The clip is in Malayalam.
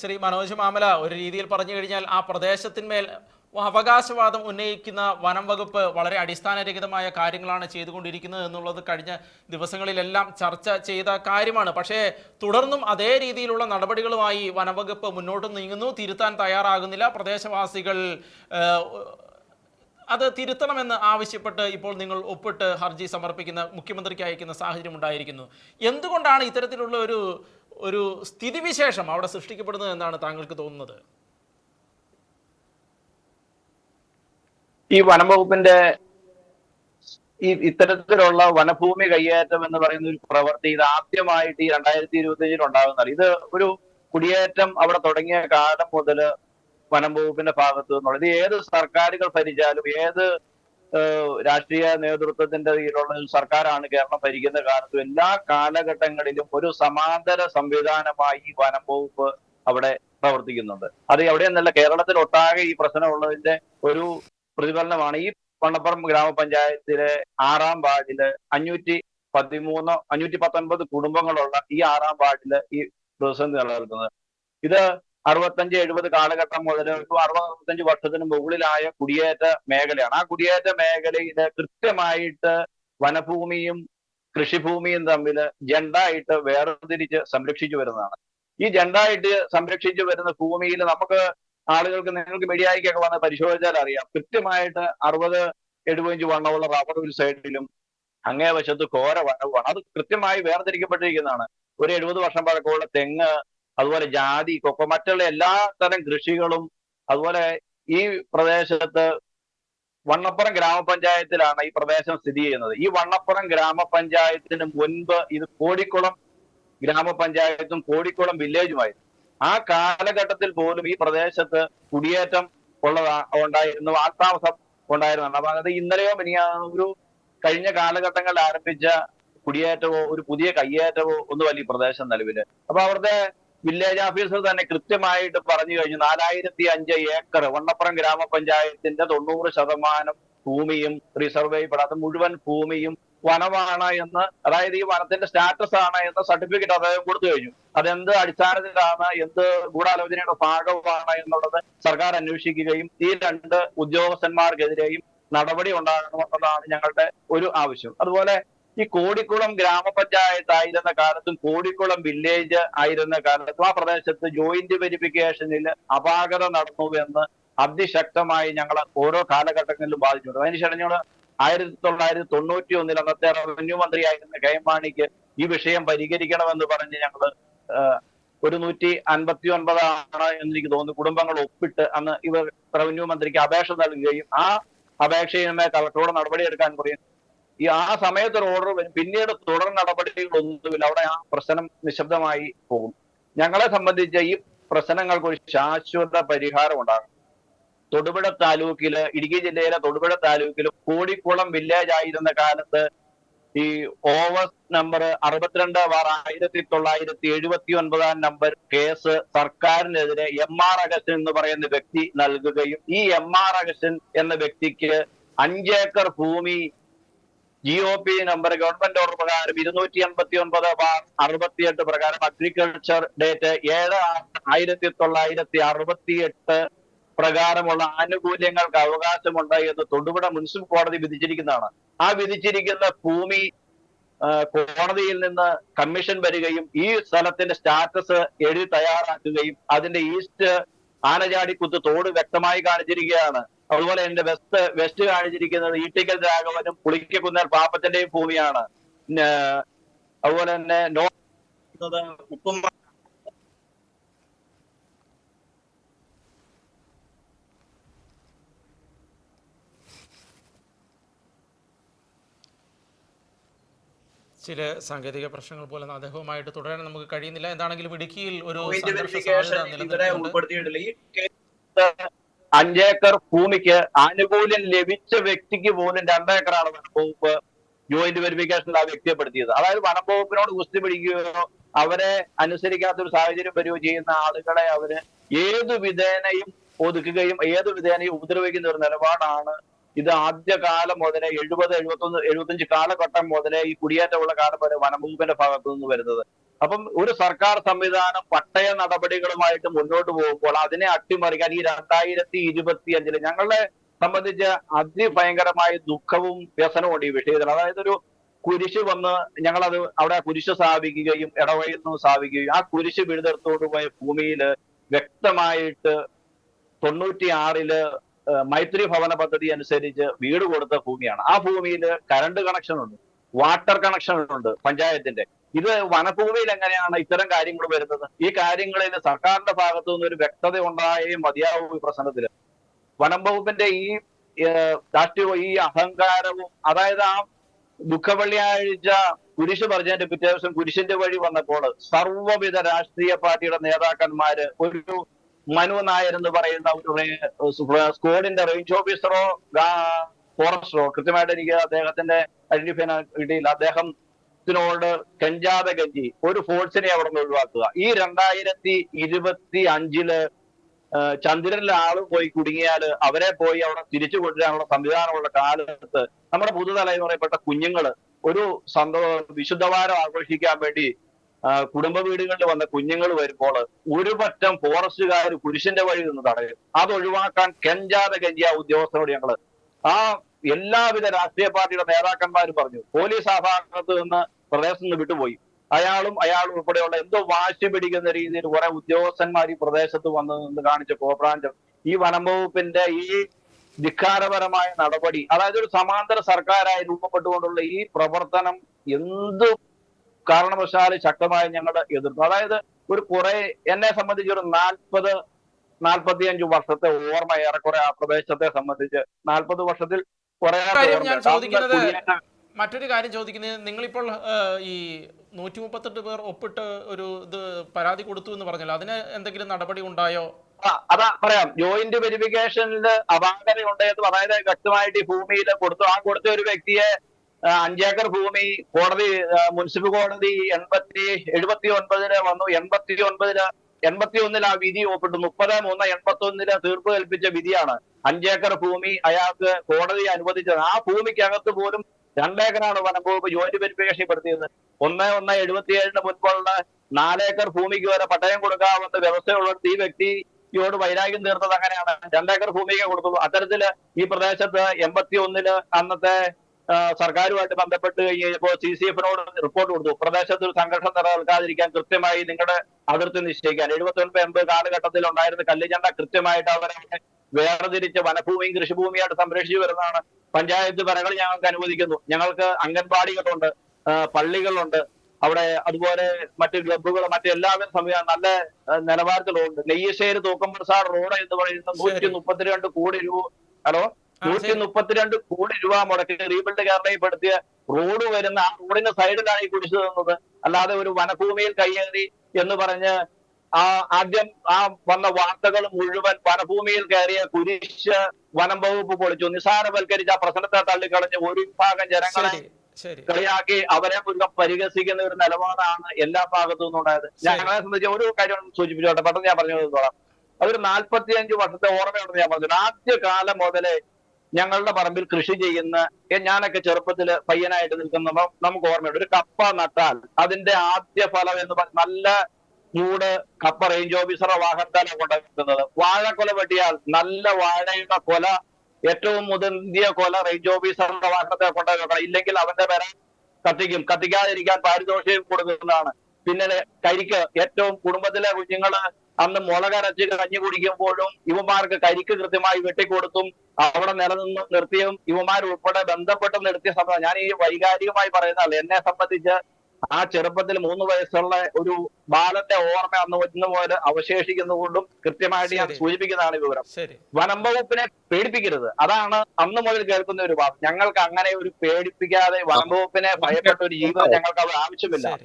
ശ്രീ മനോജ് മാമല ഒരു രീതിയിൽ പറഞ്ഞു കഴിഞ്ഞാൽ ആ പ്രദേശത്തിന്മേൽ അവകാശവാദം ഉന്നയിക്കുന്ന വനം വകുപ്പ് വളരെ അടിസ്ഥാനരഹിതമായ കാര്യങ്ങളാണ് ചെയ്തുകൊണ്ടിരിക്കുന്നത് എന്നുള്ളത് കഴിഞ്ഞ ദിവസങ്ങളിലെല്ലാം ചർച്ച ചെയ്ത കാര്യമാണ്. പക്ഷേ തുടർന്നും അതേ രീതിയിലുള്ള നടപടികളുമായി വനംവകുപ്പ് മുന്നോട്ട് നീങ്ങുന്നു. തിരുത്താൻ തയ്യാറാകുന്നില്ല. പ്രദേശവാസികൾ അത് തിരുത്തണമെന്ന് ആവശ്യപ്പെട്ട് ഇപ്പോൾ നിങ്ങൾ ഒപ്പിട്ട് ഹർജി സമർപ്പിക്കുന്ന മുഖ്യമന്ത്രിക്ക് അയക്കുന്ന സാഹചര്യം ഉണ്ടായിരിക്കുന്നു. എന്തുകൊണ്ടാണ് ഇത്തരത്തിലുള്ള ഒരു ഒരു സ്ഥിതിവിശേഷം അവിടെ സൃഷ്ടിക്കപ്പെടുന്നത് എന്നാണ് താങ്കൾക്ക് തോന്നുന്നത്? ഈ വനം വകുപ്പിന്റെ ഈ ഇത്തരത്തിലുള്ള വനഭൂമി കയ്യേറ്റം എന്ന് പറയുന്ന ഒരു പ്രവൃത്തി ഇത് ആദ്യമായിട്ട് ഈ രണ്ടായിരത്തി ഇരുപത്തിയഞ്ചിൽ ഉണ്ടാകുന്നതാണ്. ഇത് ഒരു കുടിയേറ്റം അവിടെ തുടങ്ങിയ കാലം മുതൽ വനം വകുപ്പിന്റെ ഭാഗത്തു നിന്നുള്ള. ഇത് ഏത് സർക്കാരുകൾ ഭരിച്ചാലും ഏത് രാഷ്ട്രീയ നേതൃത്വത്തിന്റെ കീഴിലുള്ള ഒരു സർക്കാരാണ് കേരളം ഭരിക്കുന്ന കാലത്തും എല്ലാ കാലഘട്ടങ്ങളിലും ഒരു സമാന്തര സംവിധാനമായി വനം വകുപ്പ് അവിടെ പ്രവർത്തിക്കുന്നുണ്ട്. അത് എവിടെയെന്നല്ല കേരളത്തിൽ ഒട്ടാകെ ഈ പ്രശ്നമുള്ളതിന്റെ ഒരു പ്രതിഫലനമാണ്. ഈ വണ്ണപ്പുറം ഗ്രാമപഞ്ചായത്തിലെ ആറാം വാർഡിൽ അഞ്ഞൂറ്റി പതിമൂന്ന് അഞ്ഞൂറ്റി പത്തൊൻപത് കുടുംബങ്ങളുള്ള ഈ ആറാം വാർഡിൽ ഈ പ്രതിസന്ധി നിലനിൽക്കുന്നത്. ഇത് അറുപത്തഞ്ച് എഴുപത് കാലഘട്ടം മുതൽ അറുപത്തഞ്ച് വർഷത്തിന് മുകളിലായ കുടിയേറ്റ മേഖലയാണ്. ആ കുടിയേറ്റ മേഖലയിൽ കൃത്യമായിട്ട് വനഭൂമിയും കൃഷിഭൂമിയും തമ്മിൽ ജണ്ടായിട്ട് വേർതിരിച്ച് സംരക്ഷിച്ചു വരുന്നതാണ്. ഈ ജണ്ടായിട്ട് സംരക്ഷിച്ചു വരുന്ന ഭൂമിയിൽ നമുക്ക് ആളുകൾക്ക് നിങ്ങൾക്ക് മീഡിയയ്ക്കൊക്കെ വന്ന് പരിശോധിച്ചാൽ അറിയാം. കൃത്യമായിട്ട് അറുപത് എഴുപഞ്ച് വണ്ണമുള്ള റബ്ബർ ഒരു സൈഡിലും അങ്ങേ വശത്ത് ഘോര വനവുമാണ് അത് കൃത്യമായി വേർതിരിക്കപ്പെട്ടിരിക്കുന്നതാണ്. ഒരു എഴുപത് വർഷം പഴക്കമുള്ള തെങ്ങ് അതുപോലെ ജാതി കൊക്കോ മറ്റുള്ള എല്ലാ തരം കൃഷികളും അതുപോലെ ഈ പ്രദേശത്ത് വണ്ണപ്പുറം ഗ്രാമപഞ്ചായത്തിലാണ് ഈ പ്രദേശം സ്ഥിതി ചെയ്യുന്നത്. ഈ വണ്ണപ്പുറം ഗ്രാമപഞ്ചായത്തിന് മുൻപ് ഇത് കോടിക്കുളം ഗ്രാമപഞ്ചായത്തും കോടിക്കുളം വില്ലേജുമായിരുന്നു. ആ കാലഘട്ടത്തിൽ പോലും ഈ പ്രദേശത്ത് കുടിയേറ്റം ഉള്ളതാ ഉണ്ടായിരുന്നു ആൾത്താമസം ഉണ്ടായിരുന്നതാണ്. അത് ഇന്നലെയോ ഇനി ഒരു കഴിഞ്ഞ കാലഘട്ടങ്ങളിൽ ആരംഭിച്ച കുടിയേറ്റവോ ഒരു പുതിയ കയ്യേറ്റവോ ഒന്നുമല്ല ഈ പ്രദേശം നിലവിൽ. അപ്പൊ അവിടുത്തെ വില്ലേജ് ഓഫീസർ തന്നെ കൃത്യമായിട്ട് പറഞ്ഞു കഴിഞ്ഞു. നാലായിരത്തി അഞ്ച് ഏക്കർ വണ്ണപ്പുറം ഗ്രാമപഞ്ചായത്തിന്റെ തൊണ്ണൂറ് ശതമാനം ഭൂമിയും റിസർവ് ചെയ്യപ്പെടാത്ത മുഴുവൻ ഭൂമിയും വനമാണ് എന്ന് അതായത് ഈ വനത്തിന്റെ സ്റ്റാറ്റസ് ആണ് എന്ന സർട്ടിഫിക്കറ്റ് അദ്ദേഹം കൊടുത്തു കഴിഞ്ഞു. അതെന്ത് അടിസ്ഥാനത്തിലാണ് എന്ത് ഗൂഢാലോചനയുടെ ഭാഗമാണ് എന്നുള്ളത് സർക്കാർ അന്വേഷിക്കുകയും ഈ രണ്ട് ഉദ്യോഗസ്ഥന്മാർക്കെതിരെയും നടപടി ഉണ്ടാകണമെന്നുള്ളതാണ് ഞങ്ങളുടെ ഒരു ആവശ്യം. അതുപോലെ ഈ കോടിക്കുളം ഗ്രാമപഞ്ചായത്ത് ആയിരുന്ന കാലത്തും കോടിക്കുളം വില്ലേജ് ആയിരുന്ന കാലത്തും ആ പ്രദേശത്ത് ജോയിന്റ് വെരിഫിക്കേഷനിൽ അപാകത നടന്നു എന്ന് അതിശക്തമായി ഞങ്ങൾ ഓരോ കാലഘട്ടങ്ങളിലും ബാധിച്ചിട്ടുണ്ട്. അതിനുശേഷം ഞങ്ങൾ ആയിരത്തി തൊള്ളായിരത്തി തൊണ്ണൂറ്റി ഒന്നിൽ അന്നത്തെ റവന്യൂ മന്ത്രിയായിരുന്ന കെ മാണിക്ക് ഈ വിഷയം പരിഹരിക്കണമെന്ന് പറഞ്ഞ് ഞങ്ങൾ ഒരു നൂറ്റി അൻപത്തി ഒൻപതാണ് എന്ന് എനിക്ക് തോന്നുന്നു. കുടുംബങ്ങൾ ഒപ്പിട്ട് അന്ന് ഇവർ റവന്യൂ മന്ത്രിക്ക് അപേക്ഷ നൽകുകയും ആ അപേക്ഷയുമേ കളക്ടറോട് നടപടിയെടുക്കാൻ പറയും ഈ ആ സമയത്ത് ഒരു ഓർഡർ വരും. പിന്നീട് തുടർ നടപടികളൊന്നുമില്ല. അവിടെ ആ പ്രശ്നം നിശബ്ദമായി പോകും. ഞങ്ങളെ സംബന്ധിച്ച് ഈ പ്രശ്നങ്ങൾക്ക് ഒരു ശാശ്വത പരിഹാരം ഉണ്ടാകും തൊടുപുഴ താലൂക്കിൽ ഇടുക്കി ജില്ലയിലെ തൊടുപുഴ താലൂക്കിൽ കോടിക്കുളം വില്ലേജ് ആയിരുന്ന കാലത്ത് ഈ ഓവർ നമ്പർ അറുപത്തിരണ്ട് ബാർ ആയിരത്തി തൊള്ളായിരത്തി എഴുപത്തി ഒൻപതാം നമ്പർ കേസ് സർക്കാരിനെതിരെ എം ആർ അഗസ്റ്റൻ എന്ന് പറയുന്ന വ്യക്തി നൽകുകയും ഈ എം ആർ അഗസ്റ്റൻ എന്ന വ്യക്തിക്ക് അഞ്ചേക്കർ ഭൂമി G O P number government order പ്രകാരം ഇരുന്നൂറ്റി എൺപത്തി ഒൻപത് ബാർ അറുപത്തിയെട്ട് പ്രകാരം അഗ്രികൾച്ചർ ഡേറ്റ് ഏഴ് ആയിരത്തി തൊള്ളായിരത്തി അറുപത്തി എട്ട് പ്രകാരമുള്ള ആനുകൂല്യങ്ങൾക്ക് അവകാശമുണ്ട് എന്ന് തൊടുപുഴ മുനിസിപ്പൽ കോടതി വിധിച്ചിരിക്കുന്നതാണ്. ആ വിധിച്ചിരിക്കുന്ന ഭൂമി കോടതിയിൽ നിന്ന് കമ്മീഷൻ വരികയും ഈ സ്ഥലത്തിന്റെ സ്റ്റാറ്റസ് എഴുതി തയ്യാറാക്കുകയും അതിന്റെ ഈസ്റ്റ് ആനചാടിക്കുത്ത് തോട് വ്യക്തമായി കാണിച്ചിരിക്കുകയാണ്. അതുപോലെ എന്റെ വെസ്റ്റ് വെസ്റ്റ് കാണിച്ചിരിക്കുന്നത് ഈട്ടിക്കൽ രാഘവനും പുളിക്കക്കുന്നേൽ പാപ്പത്തിന്റെയും ഭൂമിയാണ്. അതുപോലെ തന്നെ നോക്കുന്നത് ഉപ്പും ചില സാങ്കേതിക പ്രശ്നങ്ങൾ പോലെ അദ്ദേഹവുമായിട്ട് തുടരാൻ നമുക്ക് കഴിയുന്നില്ല. എന്താണെങ്കിലും ഇടുക്കിയിൽ ഒരു സംഘർഷ സാധ്യത നിലനിൽക്കുന്നുണ്ട്. അഞ്ചേക്കർ ഭൂമിക്ക് ആനുകൂല്യം ലഭിച്ച വ്യക്തിക്ക് പോലും രണ്ടേക്കറാണ് വനംവകുപ്പ് ജോയിന്റ് വെരിഫിക്കേഷനിൽ ആ വ്യക്തിയെ പെടുത്തിയത് അതായത് വനംവകുപ്പിനോട് കുസ്തി പിടിക്കുകയോ അവരെ അനുസരിക്കാത്ത ഒരു സാഹചര്യം വരികയോ ചെയ്യുന്ന ആളുകളെ അവർ ഏതു വിധേനയും ഒതുക്കുകയും ഏതു വിധേനയും ഉപദ്രവിക്കുന്ന ഒരു നിലപാടാണ്. ഇത് ആദ്യകാലം മുതലേ എഴുപത് എഴുപത്തൊന്ന് എഴുപത്തഞ്ച് കാലഘട്ടം മുതലേ ഈ കുടിയേറ്റമുള്ള കാലം വരെ വനംവകുപ്പിന്റെ ഭാഗത്തു നിന്ന് വരുന്നത്. അപ്പം ഒരു സർക്കാർ സംവിധാനം പട്ടയ നടപടികളുമായിട്ട് മുന്നോട്ട് പോകുമ്പോൾ അതിനെ അട്ടിമറിക്കാൻ ഈ രണ്ടായിരത്തി ഇരുപത്തി അഞ്ചിൽ ഞങ്ങളെ സംബന്ധിച്ച് അതിഭയങ്കരമായ ദുഃഖവും വ്യസനവും ഉണ്ട് ഈ വിഷയത്തിൽ. അതായത് ഒരു കുരിശ് വന്ന് ഞങ്ങളത് അവിടെ കുരിശ് സ്ഥാപിക്കുകയും ഇടവഴുന്നു സ്ഥാപിക്കുകയും ആ കുരിശ് പിഴുതെടുത്തോണ്ട് പോയ ഭൂമിയിൽ വ്യക്തമായിട്ട് തൊണ്ണൂറ്റി ആറിൽ മൈത്രി ഭവന പദ്ധതി അനുസരിച്ച് വീട് കൊടുത്ത ഭൂമിയാണ്. ആ ഭൂമിയിൽ കറണ്ട് കണക്ഷൻ ഉണ്ട് വാട്ടർ കണക്ഷൻ ഉണ്ട് പഞ്ചായത്തിന്റെ. ഇത് വനഭൂമിയിൽ എങ്ങനെയാണ് ഇത്തരം കാര്യങ്ങൾ വരുന്നത്? ഈ കാര്യങ്ങളിൽ സർക്കാരിന്റെ ഭാഗത്തു നിന്ന് ഒരു വ്യക്തത ഉണ്ടായേ മതിയാവും ഈ പ്രശ്നത്തിൽ വനം വകുപ്പിന്റെ ഈ രാഷ്ട്രീയ ഈ അഹങ്കാരവും അതായത് ആ ദുഃഖവെള്ളിയാഴ്ച കുരിശ് പറഞ്ഞതിന്റെ പിറ്റേ ദിവസം കുരിശിന്റെ വഴി വന്നപ്പോൾ സർവവിധ രാഷ്ട്രീയ പാർട്ടിയുടെ നേതാക്കന്മാര് ഒരു മനു നായർ എന്ന് പറയുന്ന ഒരു സ്കോഡിന്റെ റേഞ്ച് ഓഫീസറോ ഫോറസ്റ്ററോ കൃത്യമായിട്ട് എനിക്ക് അദ്ദേഹത്തിന്റെ ഐഡന്റിഫൈ കിട്ടിയില്ല അദ്ദേഹത്തിനോട് കെഞ്ചാതെ കെഞ്ചി ഒരു ഫോഴ്സിനെ അവിടെ നിന്ന് ഒഴിവാക്കുക. ഈ രണ്ടായിരത്തി ഇരുപത്തി അഞ്ചിൽ ചന്ദ്രനിലെ ആൾ പോയി കുടുങ്ങിയാൽ അവരെ പോയി അവിടെ തിരിച്ചു കൊണ്ടുവരാനുള്ള സംവിധാനമുള്ള കാലത്ത് നമ്മുടെ പുതുതലമുറയിൽപ്പെട്ട കുഞ്ഞുങ്ങൾ ഒരു സന്തോ വിശുദ്ധവാരം ആഘോഷിക്കാൻ വേണ്ടി കുടുംബ വീടുകളിൽ വന്ന കുഞ്ഞുങ്ങൾ വരുമ്പോൾ ഒരു പറ്റം ഫോറസ്റ്റുകാർ കുരിശിന്റെ വഴി നിന്ന് തടയും. അത് ഒഴിവാക്കാൻ കെഞ്ചാതെ കെഞ്ചിയ ഉദ്യോഗസ്ഥരോട് ഞങ്ങൾ. ആ എല്ലാവിധ രാഷ്ട്രീയ പാർട്ടിയുടെ നേതാക്കന്മാരും പറഞ്ഞു. പോലീസ് ആ ഭാഗത്ത് നിന്ന് പ്രദേശത്ത് നിന്ന് വിട്ടുപോയി അയാളും അയാളും ഉൾപ്പെടെയുള്ള എന്തോ വാശി പിടിക്കുന്ന രീതിയിൽ കുറെ ഉദ്യോഗസ്ഥന്മാർ ഈ പ്രദേശത്ത് വന്ന് നിന്ന് കാണിച്ച കോപ്രാഞ്ചം ഈ വനം വകുപ്പിന്റെ ഈ ധിക്കാരപരമായ നടപടി അതായത് ഒരു സമാന്തര സർക്കാരായി രൂപപ്പെട്ടുകൊണ്ടുള്ള ഈ പ്രവർത്തനം എന്ത് കാരണവശാൽ ശക്തമായി ഞങ്ങൾ എതിർത്തു. അതായത് ഒരു കുറെ എന്നെ സംബന്ധിച്ച് ഒരു നാൽപ്പത് നാൽപ്പത്തിയഞ്ച് വർഷത്തെ ഓർമ്മ ഏറെക്കുറെ ആ പ്രദേശത്തെ സംബന്ധിച്ച് നാൽപ്പത് വർഷത്തിൽ കുറെ ഞാൻ ചോദിക്കുന്നത് മറ്റൊരു കാര്യം ചോദിക്കുന്നത് നിങ്ങളിപ്പോൾ ഈ നൂറ്റി മുപ്പത്തെട്ട് പേർ ഒപ്പിട്ട് ഒരു ഇത് പരാതി കൊടുത്തു എന്ന് പറഞ്ഞല്ലോ. അതിന് എന്തെങ്കിലും നടപടി ഉണ്ടായോ? അതാ പറയാം. ജോയിന്റ് വെരിഫിക്കേഷനിൽ അപാകതയുണ്ട് എന്ന് അതായത് വ്യക്തമായിട്ട് ഈ ഭൂമിയിൽ കൊടുത്തു. ആ കൊടുത്ത ഒരു വ്യക്തിയെ അഞ്ചേക്കർ ഭൂമി കോടതി മുനിസിപ്പൽ കോടതി എൺപത്തി എഴുപത്തി ഒൻപതിന് വന്നു. എൺപത്തി ഒൻപതിന് എൺപത്തി ഒന്നിൽ ആ വിധി ഒപ്പിട്ടു. മുപ്പത് മൂന്ന് എൺപത്തി ഒന്നിന് തീർപ്പ് കൽപ്പിച്ച വിധിയാണ് അഞ്ചേക്കർ ഭൂമി അയാൾക്ക് കോടതി അനുവദിച്ചത്. ആ ഭൂമിക്കകത്ത് പോലും രണ്ടേക്കറാണ് വനംവകുപ്പ് ജോലി ജോയിന്റ് വെരിഫിക്കേഷൻ പെടുത്തിയത് ഒന്ന് ഒന്ന് എഴുപത്തിയേഴിന് മുൻപുള്ള നാലേക്കർ ഭൂമിക്ക് വരെ പട്ടയം കൊടുക്കാവുന്ന വ്യവസ്ഥയുള്ള ഈ വ്യക്തിയോട് വൈരാഗ്യം തീർത്തത് അങ്ങനെയാണ്. രണ്ടേക്കർ ഭൂമിക്ക് കൊടുത്തുള്ളൂ അത്തരത്തിൽ ഈ പ്രദേശത്ത് എൺപത്തി ഒന്നിൽ അന്നത്തെ സർക്കാരുമായിട്ട് ബന്ധപ്പെട്ട് കഴിഞ്ഞപ്പോൾ സി സി എഫിനോട് റിപ്പോർട്ട് കൊടുത്തു. പ്രദേശത്ത് ഒരു സംഘർഷം നിലനിൽക്കാതിരിക്കാൻ കൃത്യമായി നിങ്ങളുടെ അതിർത്തി നിശ്ചയിക്കാൻ. എഴുപത്തി ഒൻപത് എൺപത് കാലഘട്ടത്തിൽ ഉണ്ടായിരുന്ന കല്ലുചണ്ട കൃത്യമായിട്ട് അവരെ വേർതിരിച്ച് വനഭൂമിയും കൃഷിഭൂമിയായിട്ട് സംരക്ഷിച്ചു വരുന്നതാണ് പഞ്ചായത്ത് ഭരണങ്ങൾ ഞങ്ങൾക്ക് അനുവദിക്കുന്നു. ഞങ്ങൾക്ക് അംഗൻവാടികളുണ്ട് പള്ളികളുണ്ട് അവിടെ അതുപോലെ മറ്റ് ക്ലബുകൾ മറ്റു എല്ലാവരും സംവിധാനം നല്ല നിലവാരത്തിലുണ്ട്. നെയ്യശ്ശേരി തൂക്കമ്പസാർ റോഡ് എന്ന് പറയുന്ന നൂറ്റി മുപ്പത്തിരണ്ട് കോടി രൂപ ഹലോ? നൂറ്റി. മുപ്പത്തിരണ്ട് കോടി രൂപ മുടക്കി റീബിൽഡ് കേരളയിൽപ്പെടുത്തിയ റോഡ് വരുന്ന ആ റോഡിന്റെ സൈഡിലാണ് ഈ കുടിശ്ശിക തന്നത് അല്ലാതെ ഒരു വനഭൂമിയിൽ കയ്യേറി എന്ന് പറഞ്ഞ് ആ ആദ്യം ആ വന്ന വാർത്തകൾ മുഴുവൻ വനഭൂമിയിൽ കയറിയ കുരിശ് വനം വകുപ്പ് പൊളിച്ചു. നിസാരവൽക്കരിച്ച ആ പ്രശ്നത്തെ തള്ളിക്കളഞ്ഞ് ഒരു വിഭാഗം ജനങ്ങളെ കളിയാക്കി അവരെ മുഴുവൻ പരിഹസിക്കുന്ന ഒരു നിലപാടാണ് എല്ലാ ഭാഗത്തു ഞാൻ ഞങ്ങളെ സംബന്ധിച്ച് ഒരു കാര്യം സൂചിപ്പിച്ചോട്ടെ. പെട്ടെന്ന് ഞാൻ പറഞ്ഞു തോന്നാം അതൊരു നാൽപ്പത്തിയഞ്ച് വർഷത്തെ ഓർമ്മയുണ്ടെന്ന് ഞാൻ പറഞ്ഞു ആദ്യ കാലം മുതലേ ഞങ്ങളുടെ പറമ്പിൽ കൃഷി ചെയ്യുന്ന ഞാനൊക്കെ ചെറുപ്പത്തിൽ പയ്യനായിട്ട് നിൽക്കുന്ന നമുക്ക് ഓർമ്മയുണ്ട്. ഒരു കപ്പ നട്ടാൽ അതിന്റെ ആദ്യ ഫലം എന്ന് പറഞ്ഞ നല്ല മൂട് കപ്പ റേഞ്ച് ഓഫീസറുടെ വാഹനത്താണ് വാഴ വാഴക്കൊല വെട്ടിയാൽ നല്ല വാഴയുടെ കൊല ഏറ്റവും മുതിർന്ന കൊല റേഞ്ച് ഓഫീസറുടെ വാഹനത്തെ കൊണ്ടുവരണം ഇല്ലെങ്കിൽ അവന്റെ പേര കത്തിക്കും. കത്തിക്കാതിരിക്കാൻ പാരിതോഷികം കൊടുക്കുന്നതാണ്. പിന്നെ കരിക്ക് ഏറ്റവും കുടുംബത്തിലെ കുഞ്ഞുങ്ങൾ അന്ന് മുളകരച്ച് കഞ്ഞി കുടിക്കുമ്പോഴും ഇവന്മാർക്ക് കരിക്ക് കൃത്യമായി വെട്ടിക്കൊടുത്തും അവിടെ നിലനിന്ന് നിർത്തിയും യുവമാർ ഉൾപ്പെടെ ബന്ധപ്പെട്ട് നിർത്തിയ സംഭവം. ഞാൻ ഈ വൈകാരികമായി പറയുന്നതല്ല എന്നെ സംബന്ധിച്ച് ആ ചെറുപ്പത്തിൽ മൂന്ന് വയസ്സുള്ള ഒരു ബാലന്റെ ഓർമ്മ അന്ന് ഇന്ന് മുതൽ അവശേഷിക്കുന്നതുകൊണ്ടും കൃത്യമായിട്ട് ഞാൻ. സൂചിപ്പിക്കുന്നതാണ് വിവരം. വനം വകുപ്പിനെ പേടിപ്പിക്കരുത്. അതാണ് അന്ന് മുതൽ കേൾക്കുന്ന ഒരു വാദം. ഞങ്ങൾക്ക് അങ്ങനെ ഒരു പേടിപ്പിക്കാതെ വനം വകുപ്പിനെ ഭയപ്പെട്ട ഒരു ജീവിതം ഞങ്ങൾക്ക് അത് ആവശ്യമില്ല.